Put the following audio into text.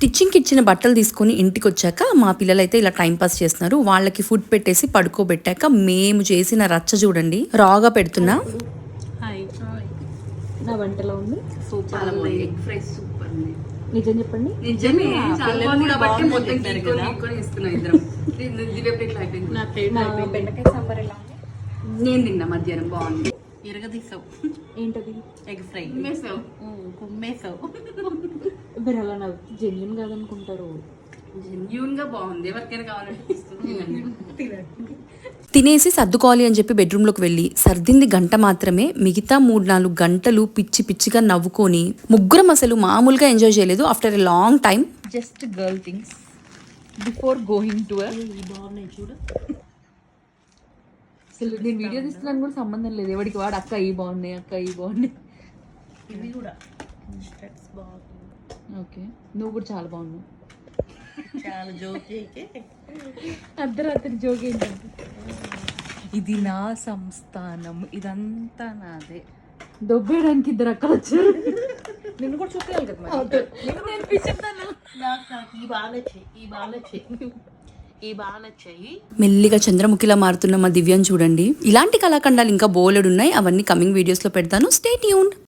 స్టిచ్చింగ్కి ఇచ్చిన బట్టలు తీసుకొని ఇంటికి వచ్చాక మా పిల్లలు అయితే ఇలా టైం పాస్ చేస్తున్నారు. వాళ్ళకి ఫుడ్ పెట్టేసి పడుకోబెట్టాక మేము చేసిన రచ్చ చూడండి. రాగా పెడుతున్నా. హాయ్ నా వంటలో ఉంది. చాలా బాగుంది ఎగ్ ఫ్రై సూపర్ ఉంది. నిజం చెప్పండి. నిజమే కాబట్టి మొత్తం నా బెండకాయ సాంబార్ ఎలా ఉంది? నేను తిన్నా మధ్యాహ్నం బాగుంది. ఇరగదీసావు. ఏంటది? Egg fry. కుమ్మేసావు. మీరు అలా నవ్వు జెన్యున్ కాదనుకుంటారు. జెన్యూన్గా బాగుంది. ఎవరికైనా కావాలంటే తీసుకుని తినండి. తినేసి సర్దుకోవాలి అని చెప్పి బెడ్రూమ్లోకి వెళ్ళి సర్దింది గంట మాత్రమే మిగతా మూడు నాలుగు గంటలు పిచ్చి పిచ్చిగా నవ్వుకొని ముగ్గురం అసలు మామూలుగా ఎంజాయ్ చేయలేదు. After a long time just girl things before going to బాగున్నాయి చూడు. అసలు నేను వీడియో తీస్తున్నాను కూడా సంబంధం లేదు. ఎవరికి వాడు అక్క ఈ బాగున్నాయి అక్క ఈ బాగున్నాయి. ఇవి కూడా. ఓకే. నువ్వు కూడా చాలా బాగున్నావు. చాలా జోక్ అర్ధరాత్రి జోక్ ఏంటంటే ఇది నా సంస్థానం. ఇదంతా నాదే. దొబ్బేయడానికి ఇద్దరు అక్కడ వచ్చారు. నిన్ను కూడా చూపించాలి కదా నేను నాకు ఈ బాగా ఈ బాగా ఈ బాగా నచ్చాయి. మెల్లిగా చంద్రముఖిలా మారుతున్న మా దివ్యం చూడండి. ఇలాంటి కళాఖండాలు ఇంకా బోలెడు ఉన్నాయి అవన్నీ కమింగ్ వీడియోస్లో పెడతాను. Stay tune